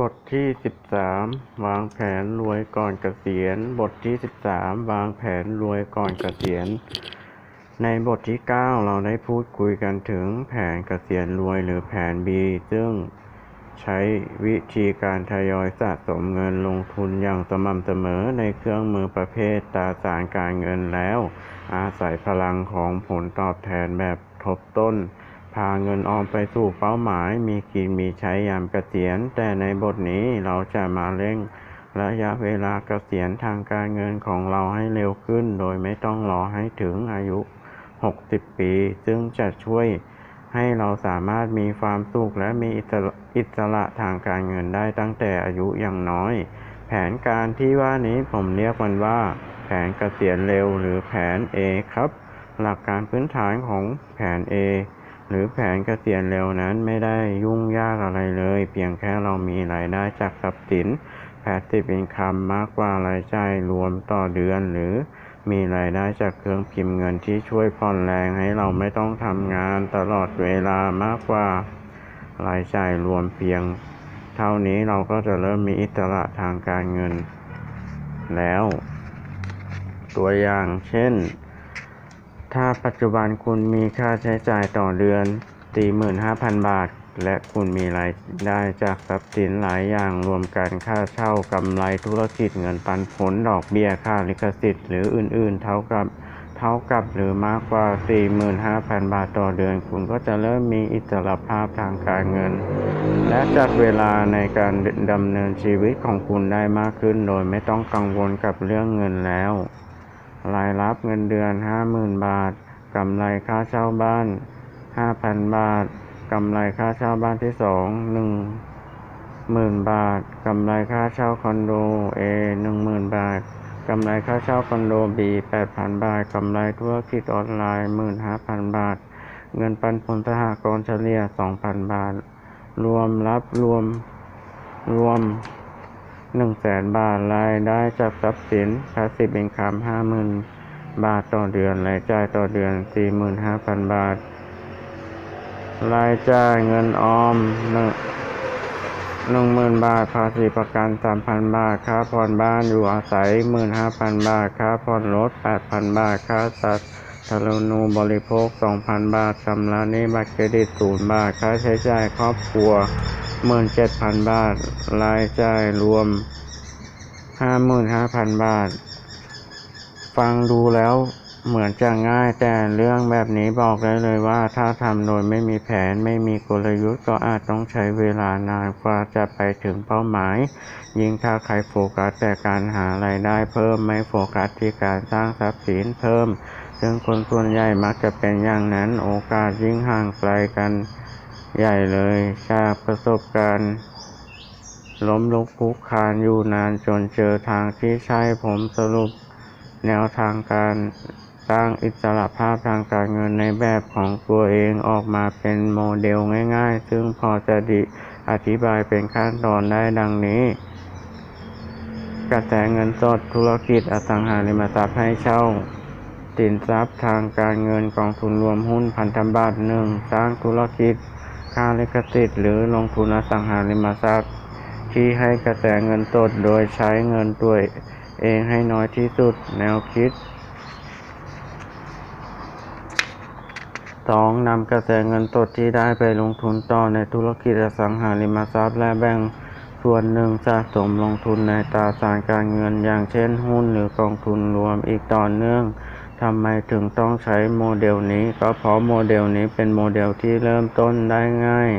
บทที่ 13 วางแผนรวยก่อนเกษียณ บทที่ 13 วางแผนรวยก่อนเกษียณ ในบทที่ 9 เราได้พูดคุยกันถึงแผนเกษียณรวยหรือแผน B ซึ่งใช้วิธีการทยอยสะสมเงินลงทุนอย่างสม่ำเสมอในเครื่องมือประเภทตราสารการเงินแล้ว อาศัยพลังของผลตอบแทนแบบทบต้น พาเงินออมไปสู่เป้าหมาย มีกินมีใช้ยามเกษียณ แต่ในบทนี้เราจะมาเร่งระยะเวลาเกษียณทางการเงินของเราให้เร็วขึ้น โดยไม่ต้องรอให้ถึงอายุ 60 ปี ซึ่งจะช่วยให้เราสามารถมีความสุขและมีอิสระทางการเงินได้ตั้งแต่อายุอยังน้อย แผนการที่ว่านี้ผมเรียกมันว่า แผนเกษียณเร็วหรือแผน A ครับ หลักการพื้นฐานของแผน A หรือแผนเกษียณเร็วนั้นไม่ได้ยุ่งยากอะไรเลย เพียงแค่เรามีรายได้จากทรัพย์สินแพสซีฟอินคัมมากกว่ารายจ่ายรวมต่อเดือน หรือมีรายได้จากเครื่องพิมพ์เงินที่ช่วยผ่อนแรงให้เราไม่ต้องทำงานตลอดเวลามากกว่ารายจ่ายรวมเพียง เท่านี้เราก็จะเริ่มมีอิสระทางการเงินแล้ว ตัวอย่างเช่น ถ้าปัจจุบันคุณมีค่าใช้จ่ายต่อเดือน 45,000 บาท และคุณมีรายได้จากทรัพย์สินหลายอย่างรวมกันค่าเช่ากำไรธุรกิจเงินปันผลดอกเบี้ยค่าลิขสิทธิ์หรืออื่นๆ เท่ากับเท่ากับหรือมากกว่า 45,000 บาทต่อเดือน คุณก็จะเริ่มมีอิสรภาพทางการเงิน และจัดเวลาในการดำเนินชีวิตของคุณได้มากขึ้น โดยไม่ต้องกังวลกับเรื่องเงินแล้ว รายรับเงินเดือน 50,000 บาท กำไรค่าเช่าบ้าน 5,000 บาท กำไรค่าเช่าบ้านที่สอง10,000บาท กำไรค่าเช่าคอนโด A 10,000บาท กำไรค่าเช่าคอนโด B 8,000บาท กำไรธุรกิจออนไลน์15,000บาท เงินปันผลสหกรณ์เฉลี่ย2,000บาท รวมรับรวมรวม หนึ่งแสนบาทรายได้จากทรัพย์สินพาสซีฟอินคัมห้าหมื่นบาทต่อเดือนรายจ่ายต่อเดือนสี่หมื่นห้าพันบาท รายจ่ายเงินออมหนึ่งหนึ่งหมื่นบาทภาษีประกันสามพันบาท ค่าผ่อนบ้านอยู่อาศัยหมื่นห้าพันบาท ค่าผ่อนรถแปดพันบาท ค่าสัตว์ทารนูบริโภคสองพันบาทชำระหนี้บัตรเครดิตศูนย์บาท ค่าใช้จ่ายครอบครัว หมื่นเจ็ดพันบาท รายจ่ายรวมห้าหมื่นห้าพันบาท ฟังดูแล้วเหมือนจะง่ายแต่เรื่องแบบนี้บอกได้เลยว่า ถ้าทำโดยไม่มีแผนไม่มีกลยุทธ์ก็อาจต้องใช้เวลานานกว่าจะไปถึงเป้าหมาย ยิ่งถ้าใครโฟกัสแต่การหาไรายได้เพิ่มไม่โฟกัสที่การสร้างทรัพย์สินเพิ่ม ซึ่งคนส่วนใหญ่มักจะเป็นอย่างนั้นโอกาสยิ่งห่างไกลกัน ใหญ่เลยจากประสบการณ์ล้มลุกคลุกคลานอยู่นานจนเจอทางที่ใช่ผมสรุป แนวทางการสร้างอิสระภาพทางการเงินในแบบของตัวเองออกมาเป็นโมเดลง่ายๆ ซึ่งพอจะดิอธิบายเป็นขั้นตอนได้ดังนี้ กระแสเงินสดธุรกิจอสังหาริมทรัพย์ให้เช่าสินทรัพย์ทางการเงินกองทุนรวมหุ้นพันธบัตรหนึ่งสร้างธุรกิจ ค่าลิขสิทธิ์หรือลงทุนอสังหาริมทรัพย์ ที่ให้กระแสเงินสดโดยใช้เงินตัวเองให้น้อยที่สุดแนวคิด 2. นำกระแสเงินสดที่ได้ไปลงทุนต่อในธุรกิจอสังหาริมทรัพย์ และแบ่งส่วนหนึ่งสะสมลงทุนในตราสารการเงินอย่างเช่นหุ้นหรือกองทุนรวมอีกต่อเนื่อง ทำไมถึงต้องใช้โมเดลนี้ ก็เพราะโมเดลนี้เป็นโมเดลที่เริ่มต้นได้ง่าย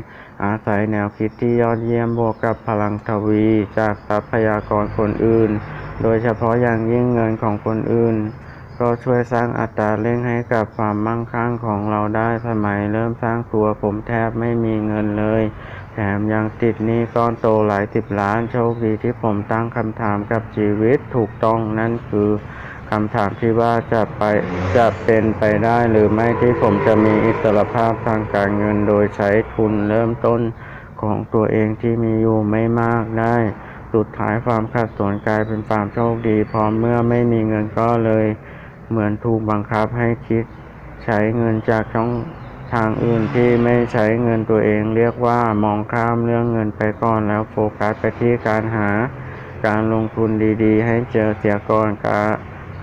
อาศัยแนวคิดที่ยอดเยี่ยมบวกกับพลังทวีจากทรัพยากรคนอื่น โดยเฉพาะอย่างยิ่งเงินของคนอื่น ก็ช่วยสร้างอัตราเร่งให้กับความมั่งคั่งของเราได้สมัยเริ่มสร้างตัวผมแทบไม่มีเงินเลย แถมยังติดหนี้ก้อนโตหลายสิบล้านโชคดีที่ผมตั้งคำถามกับชีวิตถูกต้องนั่นคือ คำถามที่ว่าจะไปจะเป็นไปได้หรือไม่ที่ผมจะมีอิสรภาพทางการเงินโดยใช้ทุนเริ่มต้นของตัวเองที่มีอยู่ไม่มากได้ สุดท้ายความขัดสนกลายเป็นความโชคดี พราะเมื่อไม่มีเงินก็เลย เหมือนถูกบังคับให้คิด ใช้เงินจากช่องทางอื่นที่ไม่ใช้เงินตัวเองเรียกว่ามองข้ามเรื่องเงินไปก่อนแล้วโฟกัสไปที่การหา การลงทุนดีๆ ให้เจอเสียก่อนกา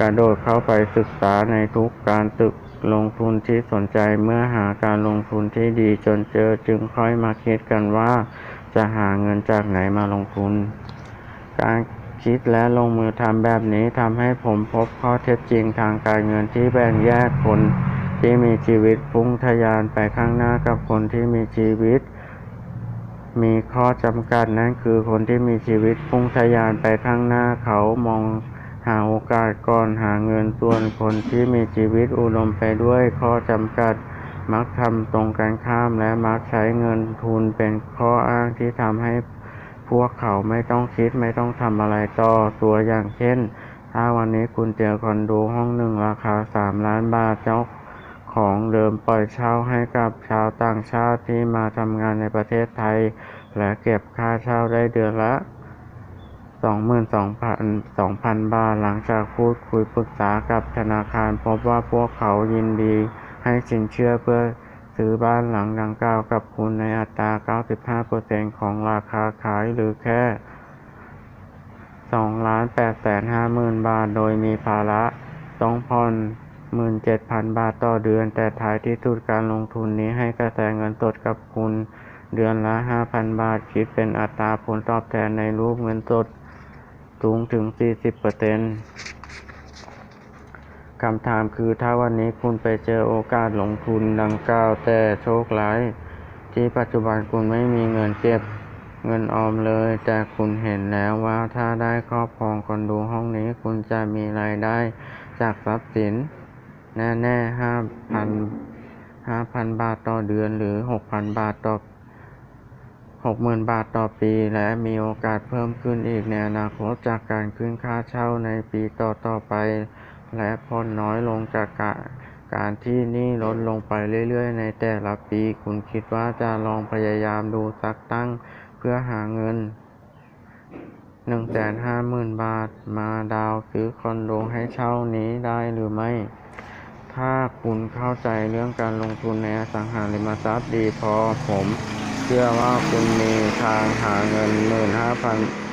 กระโดดเข้าไปศึกษาในทุกการตึกลงทุนที่สนใจเมื่อหาการลงทุนที่ดีจนเจอจึงค่อยมาคิดกันว่า จะหาเงินจากไหนมาลงทุน การคิดและลงมือทำแบบนี้ทำให้ผมพบข้อเท็จจริงทางการเงินที่แบ่งแยกคนที่มีชีวิตพุ่งทะยานไปข้างหน้ากับคนที่มีชีวิต มีข้อจำกัดนั่นคือคนที่มีชีวิตพุ่งทะยานไปข้างหน้าเขามอง หาโอกาสก่อนหาเงินส่วนคนที่มีชีวิตอุดมไปด้วยข้อจำกัด มักทำตรงกันข้ามและมักใช้เงินทุนเป็นข้ออ้างที่ทำให้พวกเขาไม่ต้องคิดไม่ต้องทำอะไรต่อตัวอย่างเช่น ถ้าวันนี้คุณเจอคอนโดห้องหนึ่งราคาสามล้านบาทเจ้าของเดิมปล่อยเช่าให้กับชาวต่างชาติที่มาทำงานในประเทศไทย และเก็บค่าเช่าได้เดือนละ 22,000 บาท หลังจากพูดคุยปรึกษากับธนาคาร พบว่าพวกเขายินดีให้สินเชื่อเพื่อซื้อบ้านหลังดังกล่าวกับคุณในอัตรา 95%ของราคาขายหรือแค่ 2,850,000 บาท โดยมีภาระต้องผ่อน17,000 บาทต่อเดือน แต่ท้ายที่สุดการลงทุนนี้ให้กระแสเงินสดกับคุณเดือนละ 5,000 บาท คิดเป็นอัตราผลตอบแทนในรูปเงินสด สูงถึง 40%คำถามคือถ้าวันนี้คุณไปเจอโอกาสลงทุนดังกล่าวแต่โชคร้าย ที่ปัจจุบันคุณไม่มีเงินเก็บเงินออมเลย แต่คุณเห็นแล้วว่าถ้าได้ครอบครองคอนโดห้องนี้คุณจะมีรายได้จากทรัพย์สิน แน่ๆห้าพันห้าพันบาทต่อเดือนหรือหกพันบาทต่อ หกหมื่นบาทต่อปี และมีโอกาสเพิ่มขึ้นอีกในอนาคตจากการขึ้นค่าเช่าในปีต่อๆไป และผ่อนน้อยลงจากการการที่หนี้ลดลงไปเรื่อยๆ ในแต่ละปี คุณคิดว่าจะลองพยายามดูสักตั้งเพื่อหาเงิน 150,000 บาทมาดาวซื้อคอนโดให้เช่านี้ได้หรือไม่ถ้าคุณเข้าใจเรื่องการลงทุนในอสังหาริมทรัพย์ดีพอผม เชื่อว่าคุณมีทางหาเงิน15,000